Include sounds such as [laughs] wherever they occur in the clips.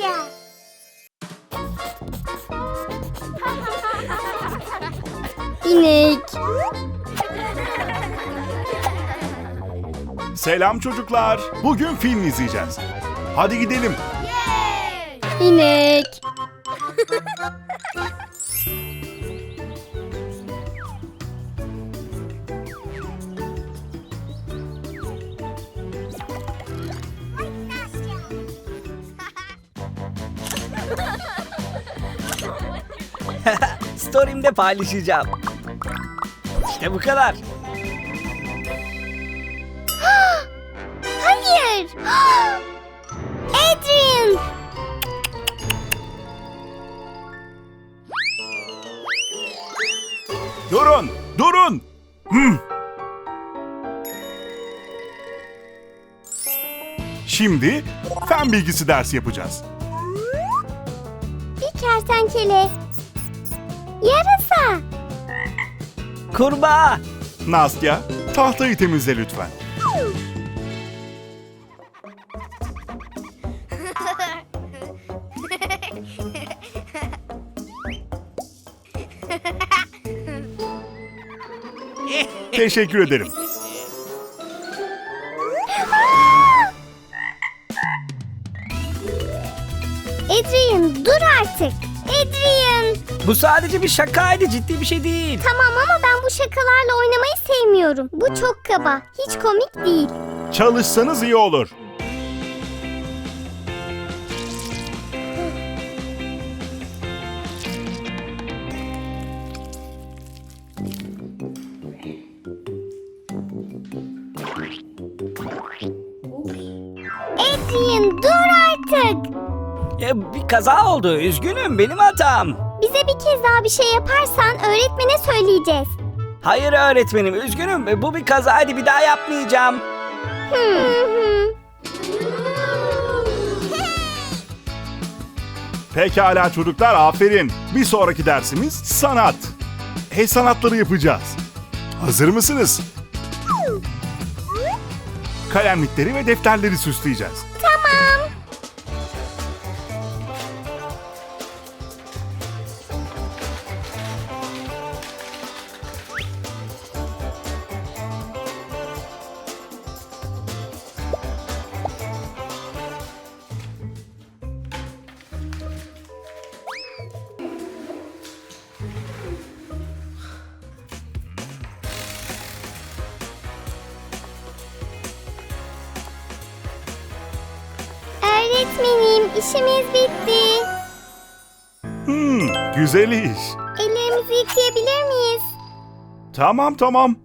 Nastya. İnek. Selam çocuklar. Bugün film izleyeceğiz. Hadi gidelim. İnek. [laughs] Story'imde paylaşacağım. İşte bu kadar. [gasps] Hayır. [gasps] Adrian. Durun, durun. Hmm. Şimdi fen bilgisi dersi yapacağız. Bir kertenkele. Yarasa. Kurbağa. Nastya, tahtayı temizle lütfen. Teşekkür ederim. Adrian dur artık. Bu sadece bir şakaydı ciddi bir şey değil. Tamam ama ben bu şakalarla oynamayı sevmiyorum. Bu çok kaba. Hiç komik değil. Çalışsanız iyi olur. Adrian dur artık. Ya, bir kaza oldu. Üzgünüm benim hatam. Bize bir kez daha bir şey yaparsan öğretmene söyleyeceğiz. Hayır öğretmenim üzgünüm. Bu bir kazaydı bir daha yapmayacağım. Hı. Pekala çocuklar aferin. Bir sonraki dersimiz sanat. El sanatları yapacağız. Hazır mısınız? Kalemlikleri ve defterleri süsleyeceğiz. Tamam. Öğretmenim işimiz bitti. Hmm, güzel iş. Ellerimizi yıkayabilir miyiz? Tamam tamam.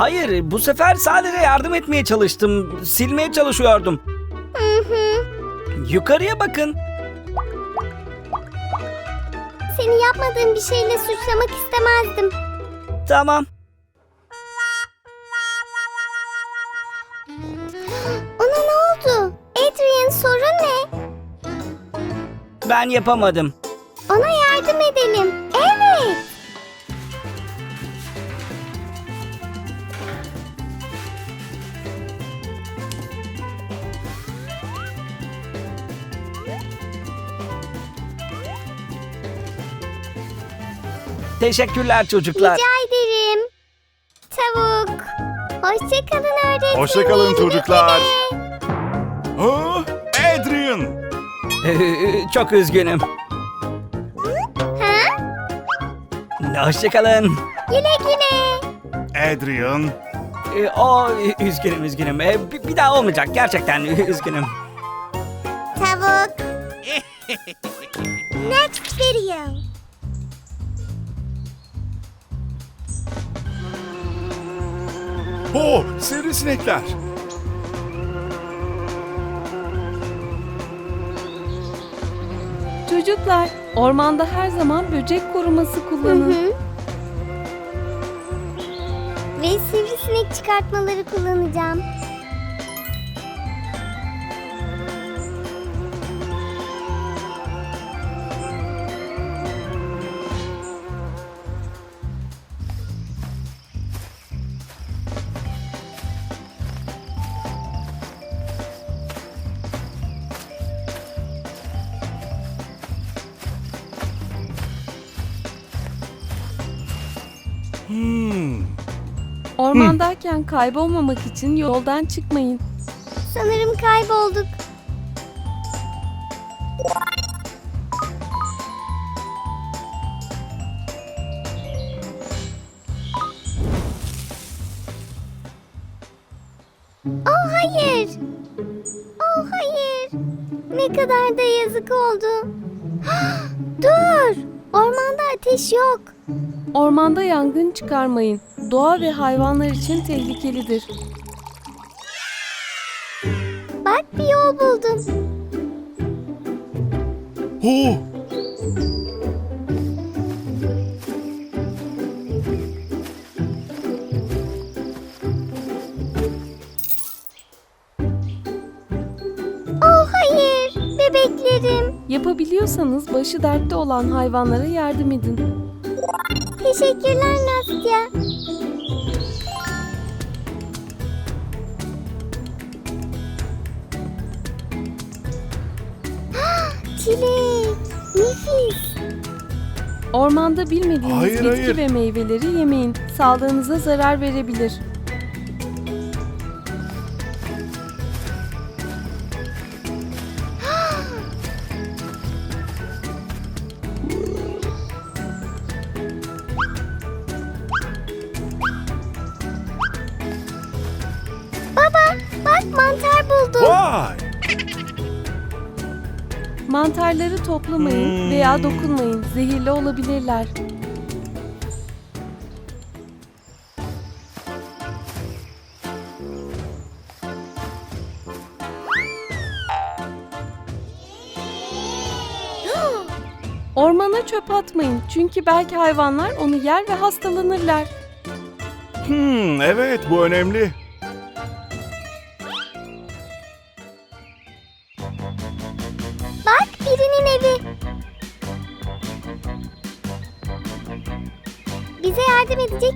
Hayır bu sefer sadece yardım etmeye çalıştım. Silmeye çalışıyordum. Hı hı. Yukarıya bakın. Seni yapmadığın bir şeyle suçlamak istemezdim. Tamam. Ona ne oldu? Adrian sorun ne? Ben yapamadım. Ona yardım Teşekkürler çocuklar. Rica ederim. Tavuk. Hoşçakalın öğretmenim. Hoşçakalın çocuklar. Oh, Adrian. [laughs] Çok üzgünüm. Ha? Hoşçakalın. Güle güle. Adrian. Ee, O üzgünüm üzgünüm. Ee, Bir bir daha olmayacak gerçekten üzgünüm. Tavuk. [laughs] Next video. Oh, sivrisinekler. Çocuklar, ormanda her zaman böcek koruması Hı kullanın. hı. ve sivrisinek çıkartmaları kullanacağım. Ormandayken kaybolmamak için yoldan çıkmayın. Sanırım kaybolduk. Oh hayır. Oh hayır. Ne kadar da yazık oldu. Ateş yok. Ormanda yangın çıkarmayın. Doğa ve hayvanlar için tehlikelidir. Bak bir yol buldum. Oh, Yapabiliyorsanız başı dertte olan hayvanlara yardım edin. Teşekkürler Nastya. Çilek. Nefis. Ormanda bilmediğiniz Hayır, bitki hayır. ve meyveleri yemeyin. Sağlığınıza zarar verebilir. Toplamayın Hmm. veya dokunmayın. Zehirli olabilirler. Ormana çöp atmayın çünkü belki hayvanlar onu yer ve hastalanırlar. Hmm, evet bu önemli.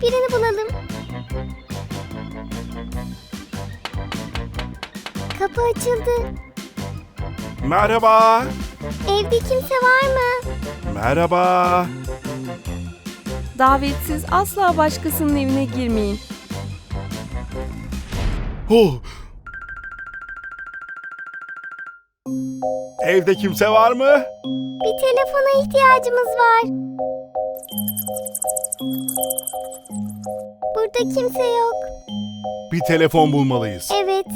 Birini bulalım. Kapı açıldı. Merhaba. Evde kimse var mı? Merhaba. Davetsiz asla başkasının evine girmeyin. Oh. Evde kimse var mı? Bir telefona ihtiyacımız var. Burada kimse yok. Bir telefon bulmalıyız. Evet.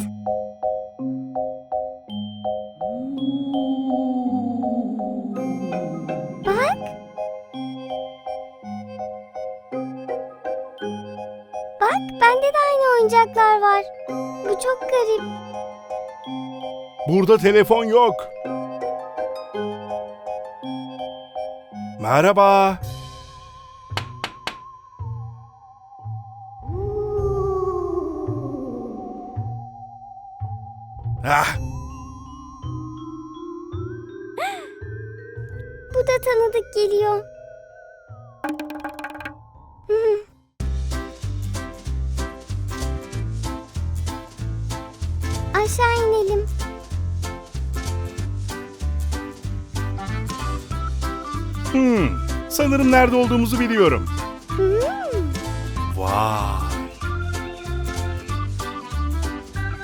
Bak. Bak bende de aynı oyuncaklar var. Bu çok garip. Burada telefon yok. Merhaba. Ah, Bu da tanıdık geliyor. Hmm. Aşağı inelim. hmm, sanırım nerede olduğumuzu biliyorum. Hmm. Vay.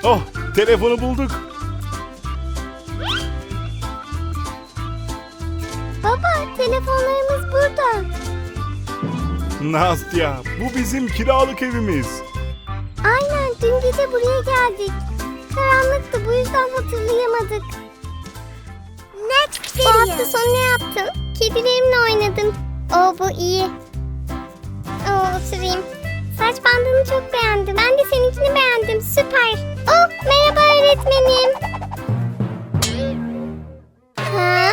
Oh, telefonu bulduk. Baba telefonlarımız burada. Nastya, bu bizim kiralık evimiz. Aynen dün gece buraya geldik. Karanlıktı bu yüzden hatırlayamadık. Next Bu hafta sonu ne yaptın? Kedilerimle oynadım. Oo bu iyi. Oo oturayım. Saç bandını çok beğendim. Ben de seninkini beğendim. Süper. Öğretmenim. Ha?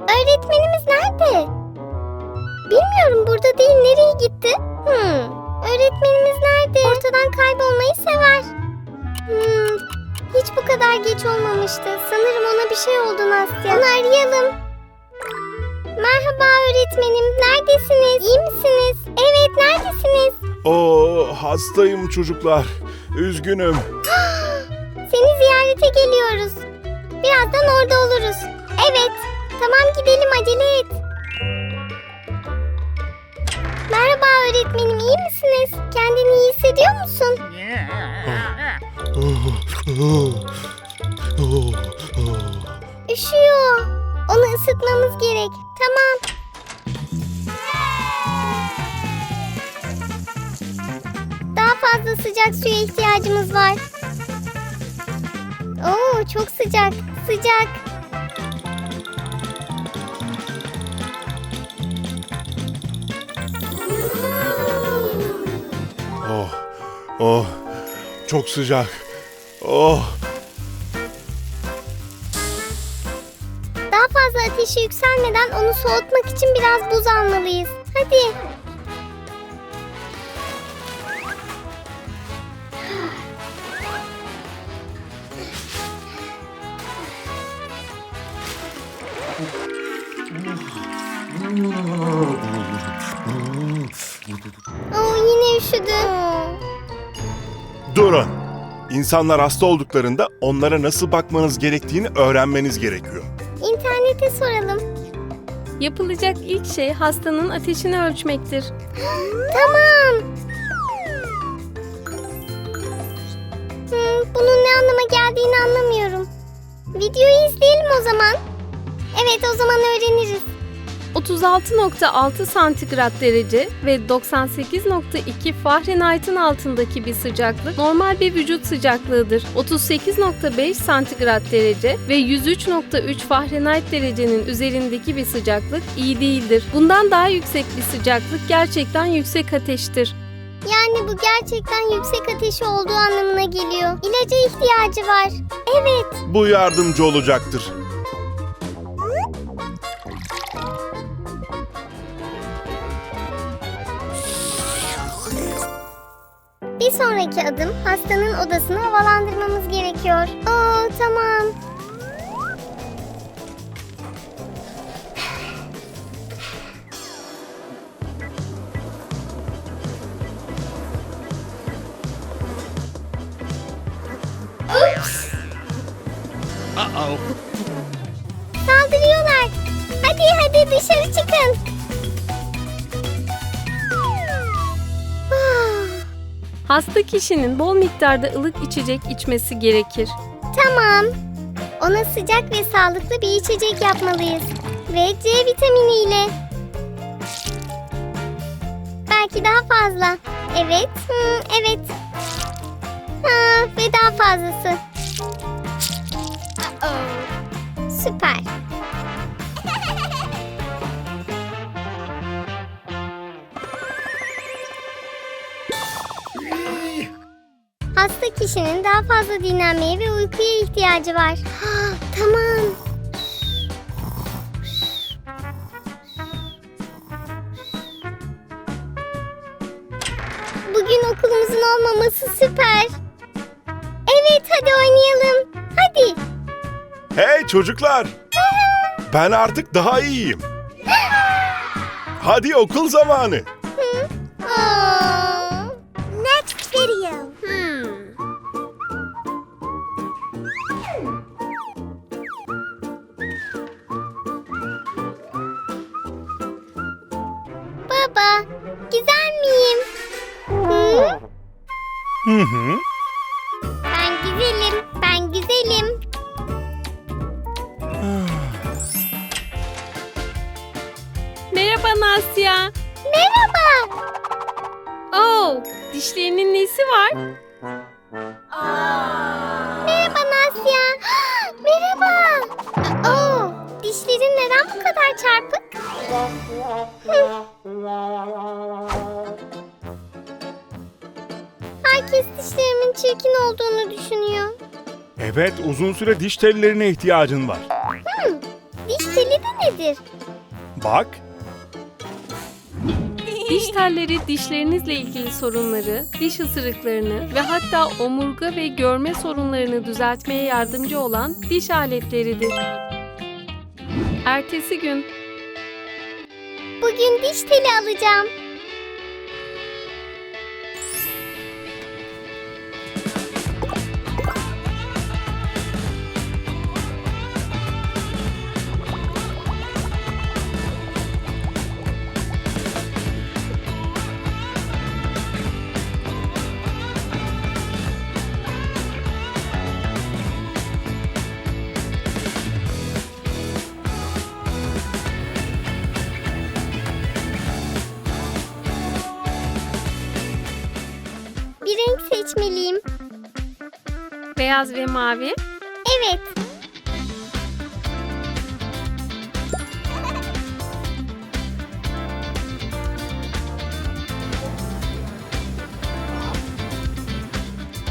Öğretmenimiz nerede? Bilmiyorum burada değil. Nereye gitti? Hmm. Öğretmenimiz nerede? Ortadan kaybolmayı sever. Hmm, hiç bu kadar geç olmamıştı. Sanırım ona bir şey oldu Nastya. Onu arayalım. Merhaba öğretmenim. Neredesiniz? İyi misiniz? Evet, neredesiniz? Oo, hastayım çocuklar. Üzgünüm. [gasps] [gasps] Seni ziyarete geliyoruz. Birazdan orada oluruz. Evet. Tamam gidelim acele et. Merhaba öğretmenim iyi misiniz? Kendini iyi hissediyor musun? Üşüyor. Onu ısıtmamız gerek. Tamam. Daha fazla sıcak suya ihtiyacımız var. Oo çok sıcak. Sıcak. Oh, oh, çok sıcak. Oh, Daha fazla ateşi yükselmeden onu soğutmak için biraz buz almalıyız. Hadi. İnsanlar hasta olduklarında onlara nasıl bakmanız gerektiğini öğrenmeniz gerekiyor. İnternete soralım. Yapılacak ilk şey hastanın ateşini ölçmektir. Tamam. Hmm, bunun ne anlama geldiğini anlamıyorum. Videoyu izleyelim o zaman. Evet o zaman öğreniriz. 36.6 santigrat derece ve 98.2 Fahrenheit'in altındaki bir sıcaklık normal bir vücut sıcaklığıdır. 38.5 santigrat derece ve 103.3 Fahrenheit derecenin üzerindeki bir sıcaklık iyi değildir. Bundan daha yüksek bir sıcaklık gerçekten yüksek ateştir. Yani bu gerçekten yüksek ateşi olduğu anlamına geliyor. İlaca ihtiyacı var. Evet. Bu yardımcı olacaktır. Sonraki adım hastanın odasını havalandırmamız gerekiyor. Oo tamam. Hasta kişinin bol miktarda ılık içecek içmesi gerekir. Tamam. Ona sıcak ve sağlıklı bir içecek yapmalıyız. Ve C vitaminiyle. Belki daha fazla. Evet, hmm, evet. Ha, ve daha fazlası. Süper. Kişinin daha fazla dinlenmeye ve uykuya ihtiyacı var. [gasps] tamam. Bugün okulumuzun olmaması süper. Evet hadi oynayalım. Hadi. Hey çocuklar! Ben artık daha iyiyim. [gasps] Hadi okul zamanı. Çarpık? Herkes dişlerimin çirkin olduğunu düşünüyor. Evet, uzun süre diş tellerine ihtiyacın var. Diş teli de nedir? Bak, Diş telleri dişlerinizle ilgili sorunları, diş ısırıklarını ve hatta omurga ve görme sorunlarını düzeltmeye yardımcı olan diş aletleridir. Ertesi gün Bugün diş teli alacağım. Beyaz ve mavi, Evet.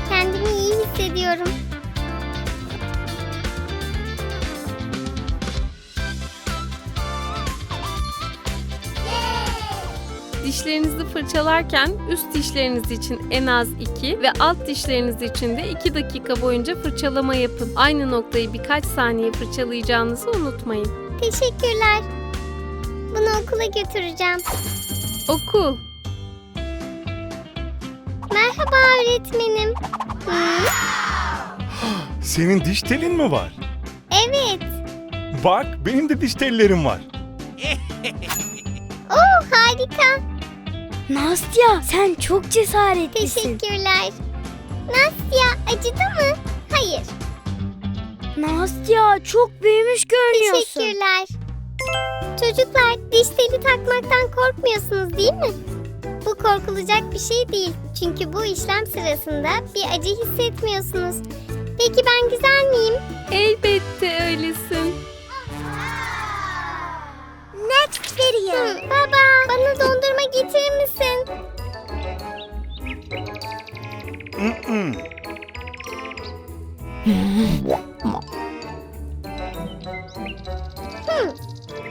Kendimi iyi hissediyorum. Dişlerinizi fırçalarken üst dişleriniz için en az 2 ve alt dişleriniz için de 2 dakika boyunca fırçalama yapın. Aynı noktayı birkaç saniye fırçalayacağınızı unutmayın. Teşekkürler. Bunu okula götüreceğim. Okul. Merhaba öğretmenim. Hı? Senin diş telin mi var? Evet. Bak benim de diş tellerim var. Oo harika. Nastya sen çok cesaretlisin. Teşekkürler. Nastya acıdı mı? Hayır. Nastya çok büyümüş görünüyorsun. Teşekkürler. Çocuklar diş teli takmaktan korkmuyorsunuz değil mi? Bu korkulacak bir şey değil. Çünkü bu işlem sırasında bir acı hissetmiyorsunuz. Peki ben güzel miyim? Elbette öylesin. Hı, baba bana dondurma getirir misin? Hı.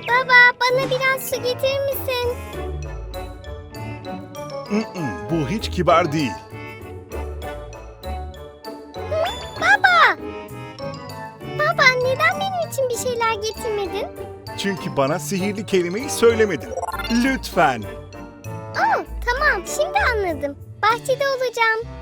Baba bana biraz su getirir misin? Bu hiç kibar değil. Çünkü bana sihirli kelimeyi söylemedin. Lütfen. Aa, tamam şimdi anladım. Bahçede olacağım.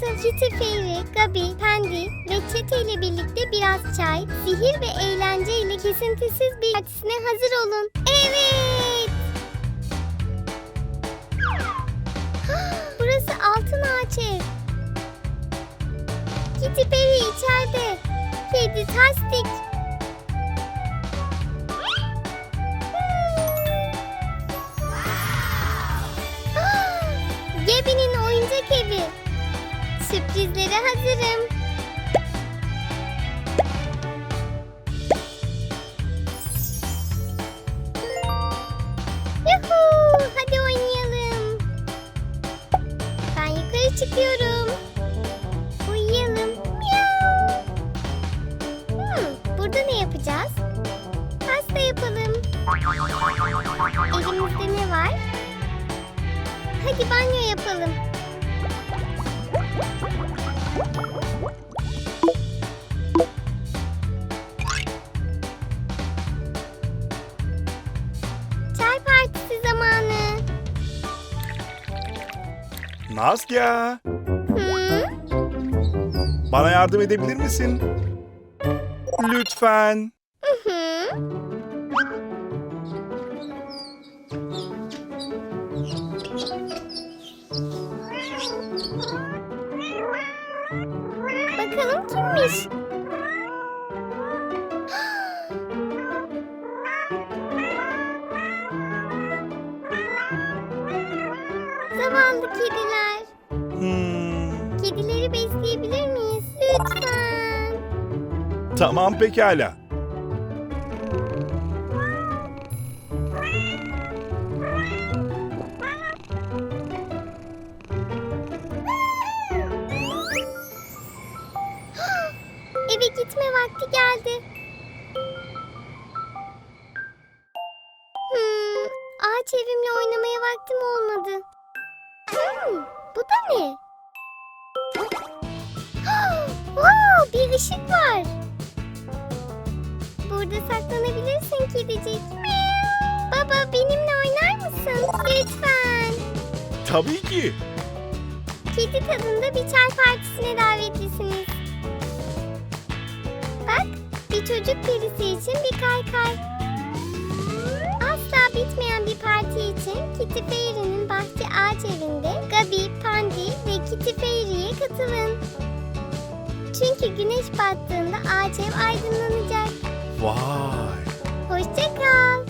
Katıl. Kitty Fairy, Gabi, Pendi ve Çete ile birlikte biraz çay, sihir ve eğlence ile kesintisiz bir partisine hazır olun. Evet. [gasps] Burası altın ağaç. Kitty Perry içeride. Kedi tasdik. Sürprizlere hazırım. Yuhuu, hadi oynayalım. Ben yukarı çıkıyorum. Uyuyalım. Miau. Hmm, burada ne yapacağız? Pasta yapalım. Elimizde ne var? Hadi banyo yapalım. Çay partisi zamanı. Nastya. Hı? Bana yardım edebilir misin? Lütfen. Hı? Bakalım kediler. Hmm, Kedileri besleyebilir miyiz? Lütfen. tamam pekala. Da ne? [gasps] wow, bir ışık var. Burada saklanabilirsin kedicik. Baba benimle oynar mısın? Lütfen. Tabii ki. Kedi tadında bir çay partisine davetlisiniz. Bak, bir çocuk perisi için bir kaykay. Asla bitmeyen bir parti için Kitty Fairy'nin bahçe ağaç evinde Gabi, Pandi ve Kitty Fairy'ye katılın. Çünkü güneş battığında ağaç ev aydınlanacak. Vay. Hoşça kal.